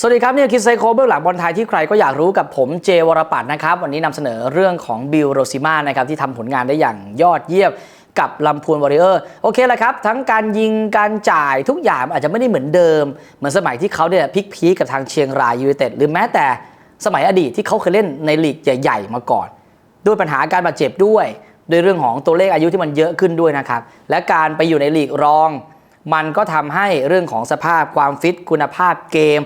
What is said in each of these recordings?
สวัสดีครับเนี่ยคิดไซโคเบื้องหลังบอลไทยที่ใครก็อยากรู้กับผมเจวรปัตนะครับ วันนี้นำเสนอเรื่องของบิลโรซิมานะครับที่ทำผลงานได้อย่างยอดเยี่ยมกับลำพูนวอริเออร์โอเคแหละครับ ทั้งการยิงการจ่ายทุกอย่างอาจจะไม่ได้เหมือนเดิม เหมือนสมัยที่เขาเนี่ยพลิกพีกับทางเชียงรายยูไนเต็ดหรือแม้แต่สมัยอดีตที่เขาเคยเล่นในลีกใหญ่ ๆ มาก่อน ด้วยปัญหาการบาดเจ็บด้วยด้วยเรื่องของตัวเลขอายุที่มันเยอะขึ้นด้วยนะครับและการไปอยู่ในลีกรอง มันก็ทำให้เรื่องของสภาพความฟิตคุณภาพเกม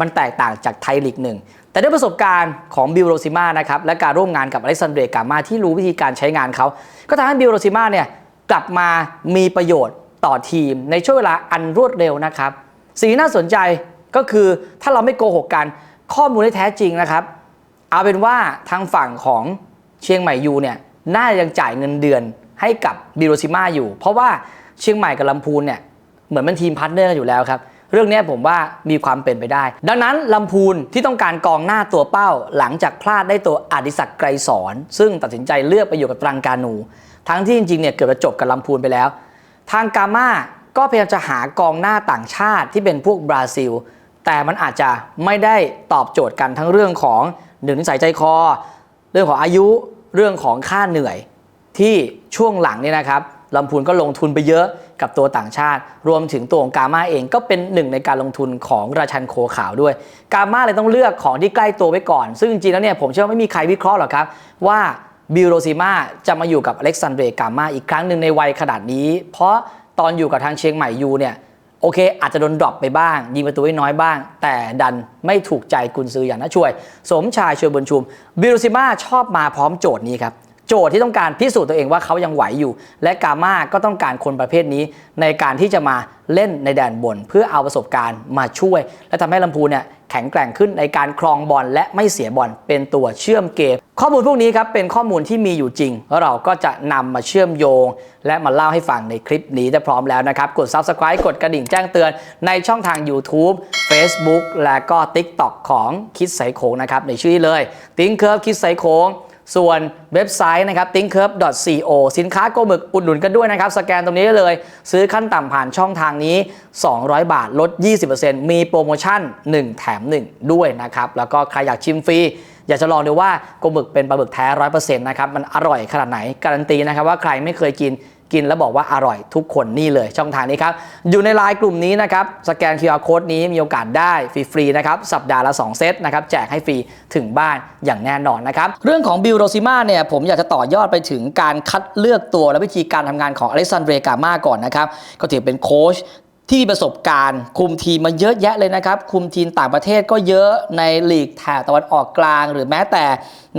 มันแตกต่างจากไทยลีกหนึ่งแต่ด้วยประสบการณ์ของบิลโรซิมานะครับและการร่วมงานกับอเล็กซานเดรกามาที่รู้วิธีการใช้งานเขาก็ทำให้บิลโรซิมาเนี่ยกลับมามีประโยชน์ต่อทีมในช่วงเวลาอันรวดเร็วนะครับสิ่งที่น่าสนใจก็คือถ้าเราไม่โกหกกันข้อมูลที่แท้จริงนะครับ เอาเป็นว่าทางฝั่งของเชียงใหม่ยูเนี่ยน่าจะยังจ่ายเงินเดือนให้กับบิโรซิมาอยู่ เพราะว่าเชียงใหม่กับลำพูนเนี่ยเหมือนเป็นทีมพาร์ทเนอร์กันอยู่แล้วครับ เรื่องนี้ผมว่ามีความเป็นไปได้ ดังนั้นลำพูนที่ต้องการกองหน้าตัวเป้า หลังจากพลาดได้ตัวอดิศักดิ์ไกรสอนซึ่งตัดสินใจเลือกไปอยู่กับตรังกานูทั้งที่จริงๆเนี่ยเกือบจะจบกับลำพูนไปแล้ว ทางกาม่าก็พยายามจะหากองหน้าต่างชาติที่เป็นพวกบราซิล แต่มันอาจจะไม่ได้ตอบโจทย์กันทั้งเรื่องของหนึ่งนิสัยใจคอ เรื่องของอายุเรื่องของค่าเหนื่อยที่ช่วงหลังเนี่ยนะครับ ลำพูนก็ลงทุนไปเยอะกับตัวต่างชาติ รวมถึงตัวของกาม่าเองก็เป็นหนึ่งในการลงทุนของราชันโคขาวด้วย กาม่าเลยต้องเลือกของที่ใกล้ตัวไว้ก่อน ซึ่งจริงๆแล้วเนี่ยผมเชื่อว่าไม่มีใครวิเคราะห์หรอกครับว่าบิลโรซิมาจะมาอยู่กับอเล็กซานเดรกาม่าอีกครั้งหนึ่งในวัยขนาดนี้ เพราะตอนอยู่กับทางเชียงใหม่ยูเนี่ยโอเค อาจจะโดนดรอปไปบ้าง ยิงประตูได้น้อยบ้าง แต่ดันไม่ถูกใจกุนซืออย่างน่าช่วย สมชายช่วยบุญชุมบิลซิมาชอบมาพร้อมโจทย์นี้ครับ โจทย์ที่ต้องการพิสูจน์ตัวเองว่าเขายังไหวอยู่ และกาม่าก็ต้องการคนประเภทนี้ ในการที่จะมาเล่นในแดนบน เพื่อเอาประสบการณ์มาช่วย และทำให้ลำพูนเนี่ยแข็งแกร่งขึ้นในการครองบอลและไม่เสียบอลเป็นตัวเชื่อมเกม ข้อมูลพวกนี้ครับเป็นข้อมูลที่มีอยู่จริงแล้วเราก็จะนำมาเชื่อมโยง และมาเล่าให้ฟังในคลิปนี้ถ้าพร้อมแล้วนะครับ กด Subscribe กดกระดิ่งแจ้งเตือน ในช่องทาง YouTube Facebook และก็ TikTok ของคิดไซโคงนะครับในชื่อเลยติ้งเคิร์ฟคิดไซโค้ง ส่วนเว็บไซต์นะครับ thinkcurve.co สินค้าโกหมึกอุดหนุนกันด้วยนะครับ สแกนตรงนี้ได้เลย ซื้อขั้นต่ำผ่านช่องทางนี้ 200 บาทลด 20%มีโปรโมชั่น 1 แถม 1 ด้วยนะครับ แล้วก็ใครอยากชิมฟรี อยากจะลองดูว่าโกหมึกเป็นปลาหมึกแท้ 100%นะครับ มันอร่อยขนาดไหน การันตีนะครับว่าใครไม่เคยกิน กินแล้วบอกว่าอร่อยทุกคนนี่เลยช่องทางนี้ครับ อยู่ในไลน์กลุ่มนี้นะครับสแกน QR Code นี้มีโอกาสได้ฟรีๆนะครับสัปดาห์ละ 2 เซตนะครับแจกให้ฟรีถึงบ้านอย่างแน่นอนนะครับเรื่องของบิลโรซิมาเนี่ยผมอยากจะต่อยอดไปถึงการคัดเลือกตัวและวิธีการทำงานของอเล็กซานเดรกามาก่อนนะครับก็ถือเป็นโค้ชที่มีประสบการณ์ คุมทีมมาเยอะแยะเลยนะครับ คุมทีมต่างประเทศก็เยอะในลีกแถบตะวันออกกลาง หรือแม้แต่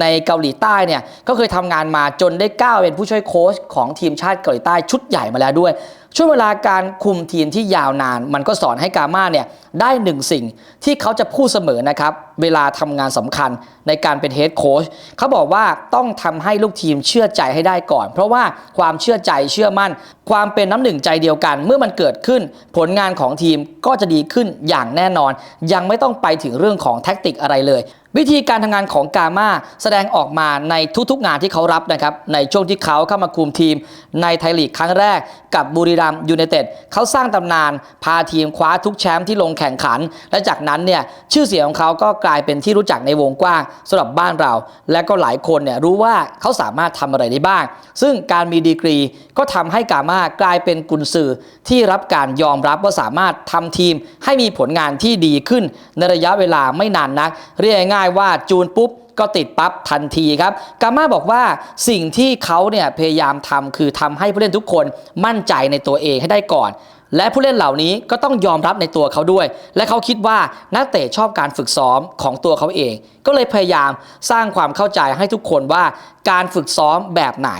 ในเกาหลีใต้เนี่ยก็เคยทำงานมาจนได้ก้าวเป็นผู้ช่วยโค้ชของทีมชาติเกาหลีใต้ชุดใหญ่มาแล้วด้วย ช่วงเวลาการคุมทีมที่ยาวนาน มันก็สอนให้กาม่าเนี่ยได้หนึ่งสิ่งที่เขาจะพูดเสมอนะครับ เวลาทำงานสำคัญในการเป็นเฮดโค้ชเขาบอกว่าต้องทำให้ลูกทีมเชื่อใจให้ได้ก่อน เพราะว่าความเชื่อใจเชื่อมั่น ความเป็นน้ำหนึ่งใจเดียวกัน เมื่อมันเกิดขึ้น ผลงานของทีมก็จะดีขึ้นอย่างแน่นอน ยังไม่ต้องไปถึงเรื่องของแท็กติกอะไรเลย วิธีการทำงานของกามาแสดงออกมาในทุกๆงานที่เขารับนะครับในช่วงที่เขาเข้ามาคุมทีม ในไทยลีกครั้งแรกกับบุรีรัมยูไนเต็ดเขาสร้างตำนาน พาทีมคว้าทุกแชมป์ที่ลงแข่งขัน และจากนั้นเนี่ยชื่อเสียงของเขาก็กลายเป็นที่รู้จักในวงกว้างสำหรับบ้านเรา และก็หลายคนเนี่ยรู้ว่าเขาสามารถทำอะไรได้บ้าง ซึ่งการมีดีกรีก็ทำให้กามากลายเป็นกุนซือที่รับการยอมรับว่าสามารถทำทีมให้มีผลงานที่ดีขึ้นในระยะเวลาไม่นานนัก เรียกง่ายๆว่าจูนปุ๊บก็ติดปั๊บทันทีครับ กาม่าบอกว่าสิ่งที่เขาเนี่ยพยายามทำคือทำให้ผู้เล่นทุกคนมั่นใจในตัวเองให้ได้ก่อน และผู้เล่นเหล่านี้ก็ต้องยอมรับในตัวเขาด้วย และเขาคิดว่านักเตะชอบการฝึกซ้อมของตัวเขาเอง ก็เลยพยายามสร้างความเข้าใจให้ทุกคนว่าการฝึกซ้อมแบบไหน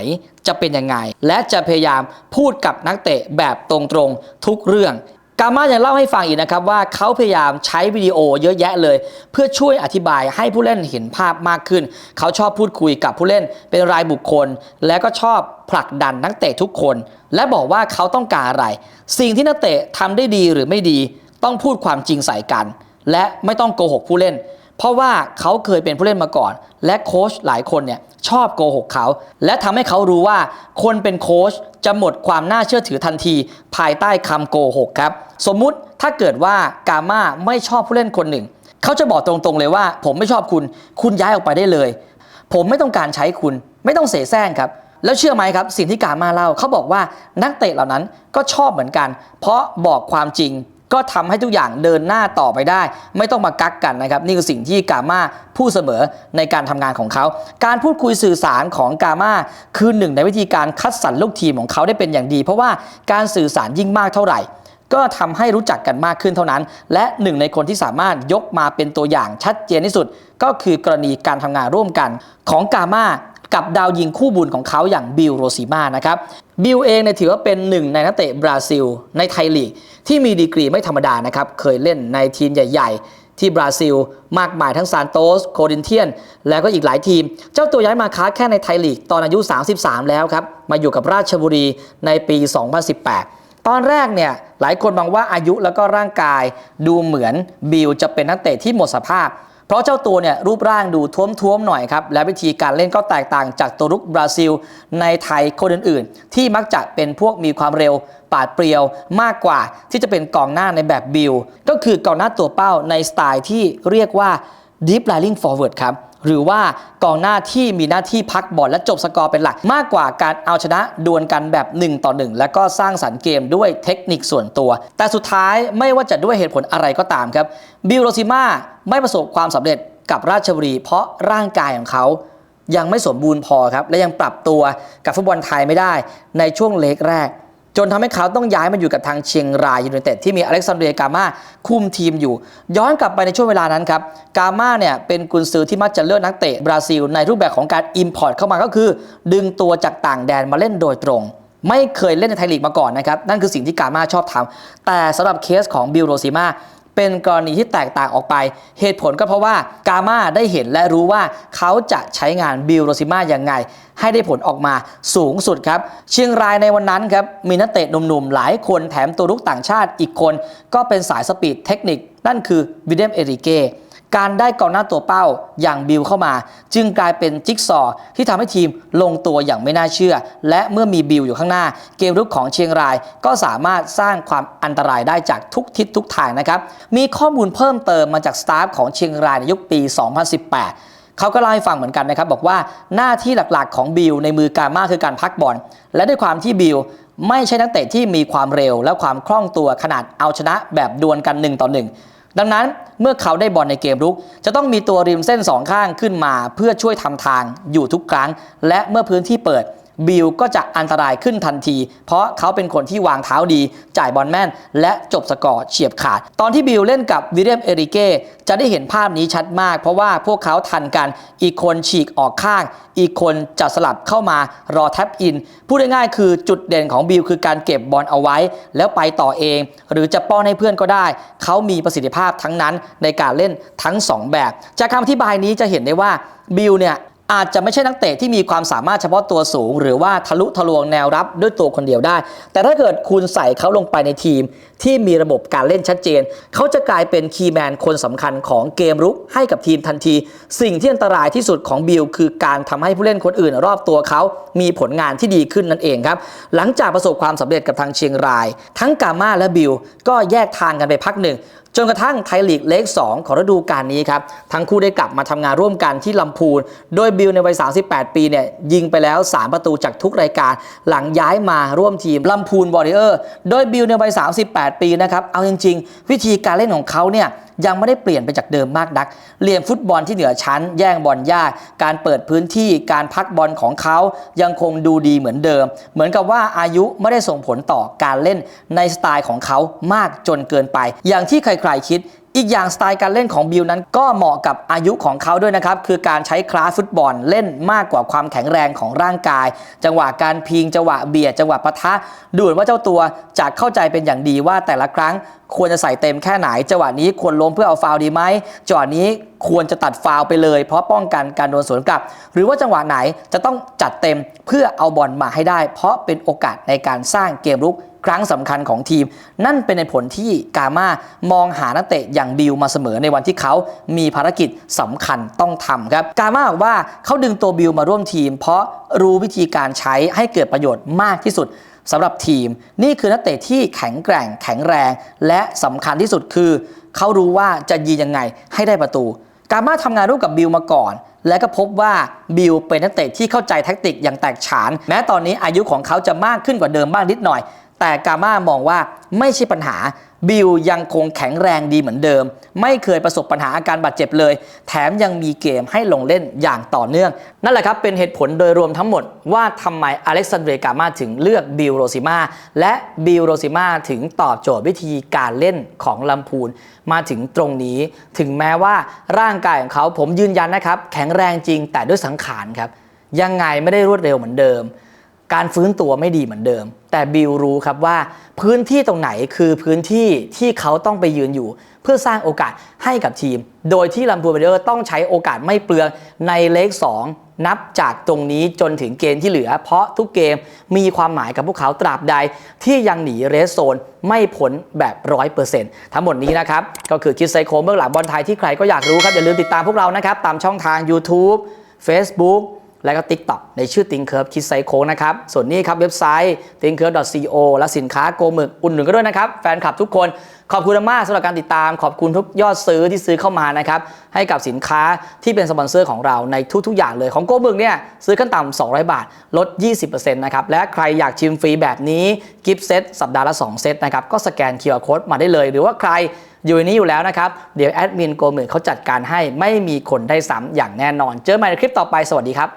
จะเป็นยังไง และจะพยายามพูดกับนักเตะแบบตรงๆทุกเรื่อง กามายังเล่าให้ฟังอีกนะครับว่าเขาพยายามใช้วิดีโอเยอะแยะเลย เพื่อช่วยอธิบายให้ผู้เล่นเห็นภาพมากขึ้น เขาชอบพูดคุยกับผู้เล่นเป็นรายบุคคล และก็ชอบผลักดันนักเตะทุกคน และบอกว่าเขาต้องการอะไร สิ่งที่นักเตะทำได้ดีหรือไม่ดี ต้องพูดความจริงใส่กัน และไม่ต้องโกหกผู้เล่น เพราะว่าเขาเคยเป็นผู้เล่นมาก่อน และโค้ชหลายคนเนี่ยชอบโกหกเขา และทำให้เขารู้ว่าคนเป็นโค้ชจะหมดความน่าเชื่อถือทันที ภายใต้คำโกหกครับ สมมุติถ้าเกิดว่ากาม่าไม่ชอบผู้เล่นคนหนึ่ง เขาจะบอกตรงๆเลยว่า ผมไม่ชอบคุณ คุณย้ายออกไปได้เลย ผมไม่ต้องการใช้คุณ ไม่ต้องเสแสร้งครับแล้วเชื่อไหมครับสิ่งที่กามาเล่าเขาบอกว่านักเตะเหล่านั้นก็ชอบเหมือนกัน เพราะบอกความจริง ก็ทำให้ทุกอย่างเดินหน้าต่อไปได้ ไม่ต้องมากักกันนะครับ นี่คือสิ่งที่กามาพูดเสมอในการทำงานของเขา การพูดคุยสื่อสารของกามาคือหนึ่งในวิธีการคัดสรรลูกทีมของเขาได้เป็นอย่างดี เพราะว่าการสื่อสารยิ่งมากเท่าไหร่ก็ทำให้รู้จักกันมากขึ้นเท่านั้น และหนึ่งในคนที่สามารถยกมาเป็นตัวอย่างชัดเจนที่สุด ก็คือกรณีการทำงานร่วมกันของกามากับดาวยิงคู่บุญของเขาอย่างบิลโรซิมานะครับ บิลเองเนี่ยถือว่าเป็นหนึ่งในนักเตะบราซิล ในไทยลีก ที่มีดีกรีไม่ธรรมดานะครับ เคยเล่นในทีมใหญ่ ๆ ที่บราซิล มากมายทั้งซานโตส โคดินเทียน แล้วก็อีกหลายทีม เจ้าตัวย้ายมาค้าแค่ในไทยลีก ตอนอายุ 33 แล้วครับ มาอยู่กับราชบุรีในปี 2018 ตอนแรกเนี่ยหลายคนมองว่าอายุแล้วก็ร่างกายดูเหมือนบิลจะเป็นนักเตะที่หมดสภาพ เพราะเจ้าตัวเนี่ยรูปร่างดูท้วมๆหน่อยครับ และวิธีการเล่นก็แตกต่างจากตัวรุกบราซิล ในไทยคนอื่นๆ ที่มักจะเป็นพวกมีความเร็วปาดเปรียวมากกว่าที่จะเป็นกองหน้าในแบบบิลก็คือกองหน้าตัวเป้าในสไตล์ที่เรียกว่า deep lying forward ครับ หรือว่ากองหน้าที่มีหน้าที่พักบอลและจบสกอร์เป็นหลัก มากกว่าการเอาชนะดวลกันแบบ 1 ต่อ 1 แล้วก็สร้างสรรค์เกมด้วยเทคนิคส่วนตัว แต่สุดท้ายไม่ว่าจะด้วยเหตุผลอะไรก็ตามครับบิลโรซิมาไม่ประสบความสำเร็จกับราชบุรี เพราะร่างกายของเขายังไม่สมบูรณ์พอครับและยังปรับตัวกับฟุตบอลไทยไม่ได้ในช่วงเล็กแรก จนทำให้เขาต้องย้ายมาอยู่กับทางเชียงรายยูไนเต็ดที่มีอเล็กซานเดรียกามาคุมทีมอยู่ ย้อนกลับไปในช่วงเวลานั้นครับกามาเนี่ยเป็นกุนซือที่มักจะเลือกนักเตะบราซิล ในรูปแบบของการอิมพอร์ตเข้ามาก็คือ ดึงตัวจากต่างแดนมาเล่นโดยตรง ไม่เคยเล่นในไทยลีกมาก่อนนะครับนั่นคือสิ่งที่กามาชอบทำแต่สำหรับเคสของบิลโรซิมา เป็นกรณีที่แตกต่างออกไป เหตุผลก็เพราะว่ากามาได้เห็นและรู้ว่าเขาจะใช้งานบิลโรซิมาอย่างไง ให้ได้ผลออกมาสูงสุดครับ เชียงรายในวันนั้นครับ มีนักเตะหนุ่มๆ หลายคนแถมตัวลุกต่างชาติอีกคน ก็เป็นสายสปีดเทคนิค นั่นคือวิลเลมเอริเก การได้กองหน้าตัวเป้าอย่างบิลเข้ามา จึงกลายเป็นจิ๊กซอที่ทำให้ทีมลงตัวอย่างไม่น่าเชื่อ และเมื่อมีบิลอยู่ข้างหน้า เกมรุกของเชียงรายก็สามารถสร้างความอันตรายได้จากทุกทิศทุกทางนะครับ มีข้อมูลเพิ่มเติมมาจากสตาฟของเชียงรายในยุคปี 2018เขาก็เล่าให้ฟังเหมือนกันนะครับ บอกว่าหน้าที่หลักๆของบิลในมือกามาคือการพักบอลและด้วยความที่บิลไม่ใช่นักเตะที่มีความเร็วและความคล่องตัวขนาดเอาชนะแบบดวลกัน1ต่อ1 ดังนั้นเมื่อเขาได้บอลในเกมรุก จะต้องมีตัวริมเส้นสองข้างขึ้นมา เพื่อช่วยทำทางอยู่ทุกครั้ง และเมื่อพื้นที่เปิด บิลก็จะอันตรายขึ้นทันที เพราะเขาเป็นคนที่วางเท้าดี จ่ายบอลแม่น และจบสกอร์เฉียบขาด ตอนที่บิลเล่นกับวิลเลียมเอริเก้จะได้เห็นภาพนี้ชัดมาก เพราะว่าพวกเขาทันกัน อีกคนฉีกออกข้าง อีกคนจะสลับเข้ามารอแท็บอิน พูดง่ายๆคือจุดเด่นของบิลคือการเก็บบอลเอาไว้ แล้วไปต่อเอง หรือจะป้อนให้เพื่อนก็ได้ เขามีประสิทธิภาพทั้งนั้นในการเล่นทั้งสองแบบ จากคำอธิบายนี้จะเห็นได้ว่าบิลเนี่ย อาจจะไม่ใช่นักเตะที่มีความสามารถเฉพาะตัวสูง หรือว่าทะลุทะลวงแนวรับด้วยตัวคนเดียวได้ แต่ถ้าเกิดคุณใส่เขาลงไปในทีมที่มีระบบการเล่นชัดเจน เขาจะกลายเป็นคีย์แมนคนสำคัญของเกมรุกให้กับทีมทันที สิ่งที่อันตรายที่สุดของบิลคือการทำให้ผู้เล่นคนอื่น รอบตัวเขามีผลงานที่ดีขึ้นนั่นเองครับ หลังจากประสบความสำเร็จกับทางเชียงราย ทั้งกาม่าและบิลก็แยกทางกันไปพักหนึ่ง จนกระทั่งไทยลีกเลข 2 ของฤดูกาลนี้ครับ ทั้งคู่ได้กลับมาทำงานร่วมกันที่ลำพูน โดยบิลในวัย 38 ปีเนี่ยยิงไปแล้ว 3 ประตูจากทุกรายการ หลังย้ายมาร่วมทีมลำพูนบอริเออร์ โดยบิลในวัย 38 ปีนะครับ เอาจริง ๆ วิธีการเล่นของเขาเนี่ย ยังไม่ได้เปลี่ยนไปจากเดิมมากนักเหลี่ยมฟุตบอลที่เหนือชั้น แย่งบอลยาก การเปิดพื้นที่การพักบอลของเขายังคงดูดีเหมือนเดิม เหมือนกับว่าอายุไม่ได้ส่งผลต่อการเล่นในสไตล์ของเขามากจนเกินไป อย่างที่ใครๆคิด อีกอย่างสไตล์การเล่นของบิลนั้นก็เหมาะกับอายุของเขาด้วยนะครับ คือการใช้คลาสฟุตบอลเล่นมากกว่าความแข็งแรงของร่างกาย จังหวะการพิงจังหวะเบียดจังหวะปะทะดูเหมือนว่าเจ้าตัวจะเข้าใจเป็นอย่างดีว่าแต่ละครั้งควรจะใส่เต็มแค่ไหน จังหวะนี้ควรล้มเพื่อเอาฟาวดีไหมจังหวะนี้ควรจะตัดฟาวไปเลย เพราะป้องกันการโดนสวนกลับ หรือว่าจังหวะไหนจะต้องจัดเต็มเพื่อเอาบอลมาให้ได้ เพราะเป็นโอกาสในการสร้างเกมรุก ครั้งสำคัญของทีม นั่นเป็นในผลที่กามามองหานักเตะอย่างบิลมาเสมอในวันที่เขามีภารกิจสำคัญต้องทำครับกามาบอกว่าเขาดึงตัวบิลมาร่วมทีม เพราะรู้วิธีการใช้ให้เกิดประโยชน์มากที่สุดสำหรับทีม นี่คือนักเตะที่แข็งแกร่ง แข็งแรง และสำคัญที่สุดคือ เขารู้ว่าจะยิงยังไงให้ได้ประตู กามาทำงานร่วมกับบิลมาก่อน และก็พบว่าบิลเป็นนักเตะที่เข้าใจแท็กติกอย่างแตกฉาน แม้ตอนนี้อายุของเขาจะมากขึ้นกว่าเดิมบ้างนิดหน่อยแต่กาม่ามองว่าไม่ใช่ปัญหาบิลยังคงแข็งแรงดีเหมือนเดิม ไม่เคยประสบปัญหาอาการบาดเจ็บเลย แถมยังมีเกมให้ลงเล่นอย่างต่อเนื่อง นั่นแหละครับเป็นเหตุผลโดยรวมทั้งหมดว่าทำไมอเล็กซานเดรกามาถึงเลือกบิลโรซิมาและบิลโรซิมาถึงตอบโจทย์วิธีการเล่นของลำพูนมาถึงตรงนี้ ถึงแม้ว่าร่างกายของเขาผมยืนยันนะครับ แข็งแรงจริงแต่ด้วยสังขารครับยังไงไม่ได้รวดเร็วเหมือนเดิม การฟื้นตัวไม่ดีเหมือนเดิม แต่บิลรู้ครับว่าพื้นที่ตรงไหนคือพื้นที่ที่เขาต้องไปยืนอยู่ เพื่อสร้างโอกาสให้กับทีม โดยที่ลัมพูนเบเดอร์ต้องใช้โอกาสไม่เปลืองในเลข2นับจากตรงนี้จนถึงเกมที่เหลือ เพราะทุกเกมมีความหมายกับพวกเขาตราบใด ที่ยังหนีเรสโซนไม่พ้นแบบร้อยเปอร์เซ็นต์ทั้งหมดนี้นะครับ ก็คือคิดไซโคเบื้องหลังบอลไทยที่ใครก็อยากรู้ครับอย่าลืมติดตามพวกเรานะครับตามช่องทาง YouTube Facebook และก็ TikTok ในชื่อ t i n k u r v คิดไซโคนะครับ ส่วนนี้ครับเว็บไซต์ t h i n k c u r v e co และสินค้าโกมึกอุ่นหนุนก็ด้วยนะครับ แฟนคลับทุกคน ขอบคุณมากสำหรับการติดตาม ขอบคุณทุกยอดซื้อที่ซื้อเข้ามานะครับให้กับสินค้าที่เป็นสปอนเซอร์ของเราในทุก ๆ อย่างเลยของโกหมึกเนี่ยซื้อขั้นต่ำ200 บาท ลด 20%นะครับและใครอยากชิมฟรีแบบนี้กิฟต์เซตสัปดาห์ละ 2 เซตนะครับก็สแกน QR Code มาได้เลย หรือว่าใครอยู่ในนี้อยู่แล้วนะครับ เดี๋ยวแอดมินโกหมึกเขาจัดการให้ไม่มีคนได้ซ้ำอย่างแน่นอน เจอกันใหม่ในคลิปต่อไปสวัสดีครับ